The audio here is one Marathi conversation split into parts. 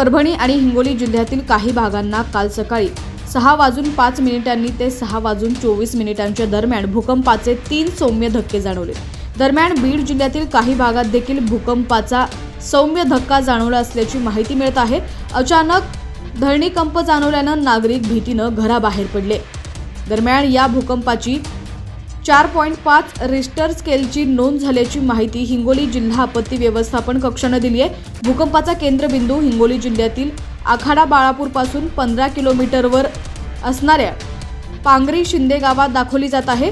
परभणी आणि हिंगोली जिल्ह्यातील काही भागांना काल सकाळी सहा वाजून पाच मिनिटांनी ते सहा वाजून चोवीस मिनिटांच्या दरम्यान भूकंपाचे तीन सौम्य धक्के जाणवले. दरम्यान बीड जिल्ह्यातील काही भागात देखील भूकंपाचा सौम्य धक्का जाणवला असल्याची माहिती मिळत आहे. अचानक धरणीकंप जाणवल्यानं नागरिक भीतीनं घराबाहेर पडले. दरम्यान या भूकंपाची चार पॉईंट पाच रिस्टर स्केलची नोंद झाल्याची माहिती हिंगोली जिल्हा आपत्ती व्यवस्थापन कक्षानं दिली आहे भूकंपाचा केंद्रबिंदू हिंगोली जिल्ह्यातील आखाडा बाळापूरपासून पंधरा किलोमीटरवर असणाऱ्या पांगरी शिंदे गावात दाखवली जात आहे.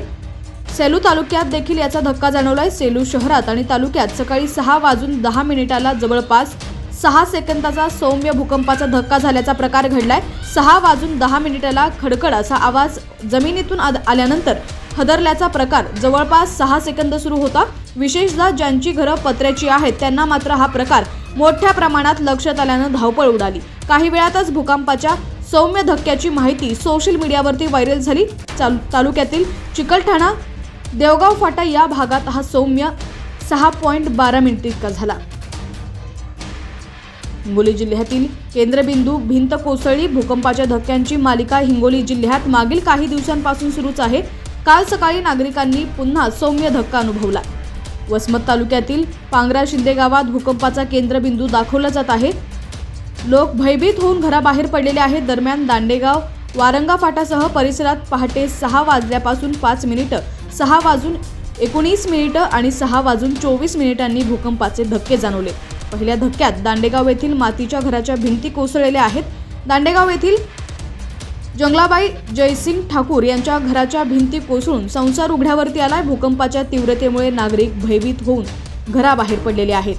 सेलू तालुक्यात देखील याचा धक्का जाणवलाय. सेलू शहरात आणि तालुक्यात सकाळी सहा वाजून दहा मिनिटाला जवळपास सहा सेकंदाचा सौम्य भूकंपाचा धक्का झाल्याचा प्रकार घडलाय. सहा वाजून दहा मिनिटाला खडखड असा आवाज जमिनीतून आल्यानंतर हदरल्याचा प्रकार जवळपास सहा सेकंद सुरू होता. विशेषतः ज्यांची घरं पत्र्याची आहेत त्यांना मात्र हा प्रकार मोठ्या प्रमाणात लक्षात आल्यानं धावपळ उडाली. काही वेळातच भूकंपाच्या सौम्य धक्क्याची माहिती सोशल मीडियावरती व्हायरल झाली. तालुक्यातील चिकलठाणा देवगाव फाटा या भागात हा सौम्य सहा पॉईंट बारा मिनिट इतका झाला. हिंगोली जिल्ह्यातील केंद्रबिंदू भिंत कोसळली. भूकंपाच्या धक्क्यांची मालिका हिंगोली जिल्ह्यात मागील काही दिवसांपासून सुरूच आहे. काल सकाळी नागरिकांनी पुन्हा सौम्य धक्का अनुभवला. वसमत तालुक्यातील पांगरा शिंदे गावात भूकंपाचा केंद्रबिंदू दाखवला जात आहे. लोक भयभीत होऊन घराबाहेर पडलेले आहेत. दरम्यान दांडेगाव वारंगा फाटासह परिसरात पहाटे सहा वाजल्यापासून पाच मिनिटं सहा वाजून एकोणीस मिनिटं आणि सहा वाजून चोवीस मिनिटांनी भूकंपाचे धक्के जाणवले. पहिल्या धक्क्यात दांडेगाव येथील मातीच्या घराच्या भिंती कोसळलेल्या आहेत. दांडेगाव येथील जंगलाबाई जयसिंग ठाकूर यांच्या घराच्या भिंती कोसळून संसार उघड्यावरती आलाय. भूकंपाच्या तीव्रतेमुळे नागरिक भयभीत होऊन घराबाहेर पडलेले आहेत.